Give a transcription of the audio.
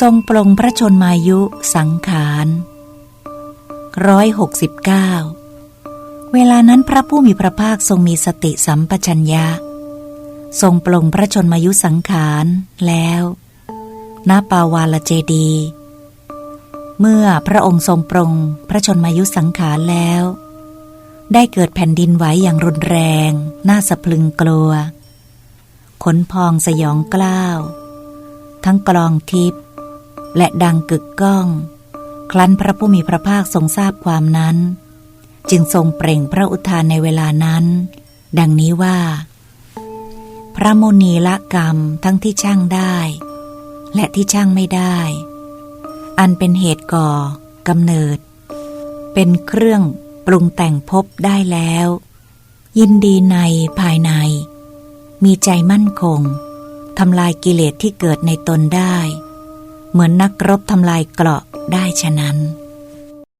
ทรงปลงพระชนมายุสังขารร้อยหกสิบเก้าเวลานั้นพระผู้มีพระภาคทรงมีสติสัมปชัญญะ ทรงปลงพระชนมายุสังขารแล้วณปาวาลเจดี เมื่อพระองค์ทรงปรงพระชนมายุสังขารแล้ว ได้เกิดแผ่นดินไหวอย่างรุนแรง น่าสะพึงกลัว ขนพองสยองกล้าว ทั้งกลองทิพย์ และดังกึกก้อง ครั้นพระผู้มีพระภาคทรงทราบความนั้น จึงทรงเปล่งพระอุทานในเวลานั้น ดังนี้ว่า พระโมนีละกรรมทั้งที่ช่างได้ และที่ช่างไม่ได้ อันเป็นเหตุก่อกำเนิด เป็นเครื่องปรุงแต่งพบได้แล้ว ยินดีในภายใน มีใจมั่นคงทำลายกิเลสที่เกิดในตนได้ เหมือนนักรบทำลายเกราะได้ฉะนั้น